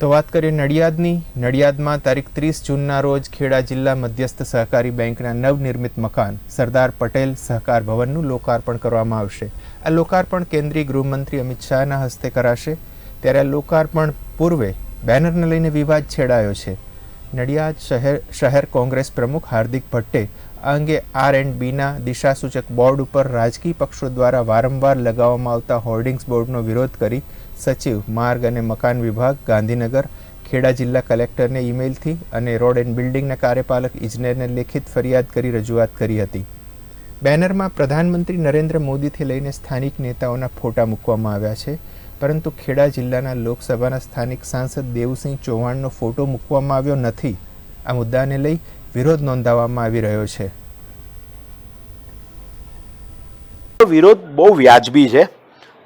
તો વાત કરીએ નડિયાદની. નડિયાદમાં તારીખ ત્રીસ જૂનના રોજ ખેડા જિલ્લા મધ્યસ્થ સહકારી બેંકના નવનિર્મિત મકાન સરદાર પટેલ સહકાર ભવનનું લોકાર્પણ કરવામાં આવશે. આ લોકાર્પણ કેન્દ્રીય ગૃહમંત્રી અમિત શાહના હસ્તે કરાશે. ત્યારે આ લોકાર્પણ પૂર્વે બેનરને લઈને વિવાદ છેડાયો છે. નડિયાદ શહેર શહેર કોંગ્રેસ પ્રમુખ હાર્દિક ભટ્ટે આ અંગે આર એન્ડ બીના દિશાસૂચક બોર્ડ ઉપર રાજકીય પક્ષો દ્વારા વારંવાર લગાવવામાં આવતા હોર્ડિંગ્સ બોર્ડનો વિરોધ કરી સચિવ, માર્ગ અને મકાન વિભાગ, ગાંધીનગર, ખેડા જિલ્લા કલેક્ટરને ઈમેલથી અને રોડ એન્ડ બિલ્ડિંગના કાર્યપાલક ઇજનેરને લેખિત ફરિયાદ કરી રજૂઆત કરી હતી. બેનરમાં પ્રધાનમંત્રી નરેન્દ્ર મોદીથી લઈને સ્થાનિક નેતાઓના ફોટા મૂકવામાં આવ્યા છે. પરંતુ ખેડા જિલ્લાના લોકસભાના સ્થાનિક સાંસદ દેવસિંહ ચૌહાણનો ફોટો મૂકવામાં આવ્યો નથી. આ મુદ્દાને લઈ વિરોધ નોંધાવવામાં આવી રહ્યો છે. વિરોધ બહુ વ્યાજબી છે.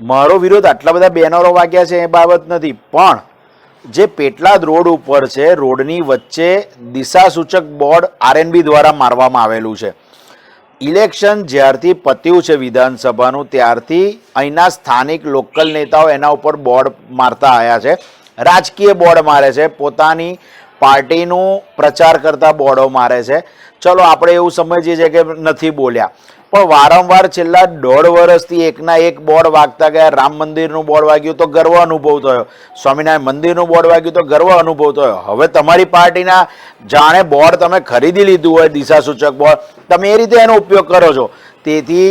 મારો વિરોધ આટલા બધા બેનરો વાગ્યા છે એ બાબત નથી. પણ જે પેટલાદ રોડ ઉપર છે, રોડની વચ્ચે દિશાસૂચક બોર્ડ આરએનબી દ્વારા મારવામાં આવેલું છે. ઇલેક્શન જ્યારથી પત્યું છે વિધાનસભાનું, ત્યારથી અહીંના સ્થાનિક લોકલ નેતાઓ એના ઉપર બોર્ડ મારતા આવ્યા છે. રાજકીય બોર્ડ મારે છે. પોતાની પાર્ટીનું પ્રચાર કરતા બોર્ડો મારે છે. ચલો, આપણે એવું સમજીએ છીએ કે નથી બોલ્યા. પણ વારંવાર છેલ્લા દોઢ વર્ષથી એકના એક બોર્ડ વાગતા ગયા, રામ મંદિરનું બોર્ડ વાગ્યું તો ગર્વ અનુભવ થયો. સ્વામિનારાયણ મંદિરનું બોર્ડ વાગ્યું તો ગર્વ અનુભવ થયો. હવે તમારી પાર્ટીના જાણે બોર્ડ તમે ખરીદી લીધું હોય, દિશાસૂચક બોર્ડ, તમે એ રીતે એનો ઉપયોગ કરો છો. તેથી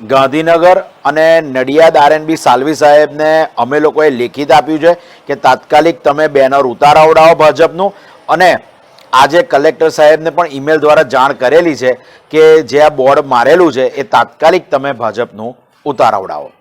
ગાંધીનગર અને નડિયાદ આરએનબી સાલવી સાહેબને અમે લોકોએ લેખિત આપ્યું છે કે તાત્કાલિક તમે બેનર ઉતારાવડાવો ભાજપનું. અને આજે કલેક્ટર સાહેબને પણ ઈમેલ દ્વારા જાણ કરેલી છે કે જે આ બોર્ડ મારેલું છે એ તાત્કાલિક તમે ભાજપનું ઉતારાવડાવો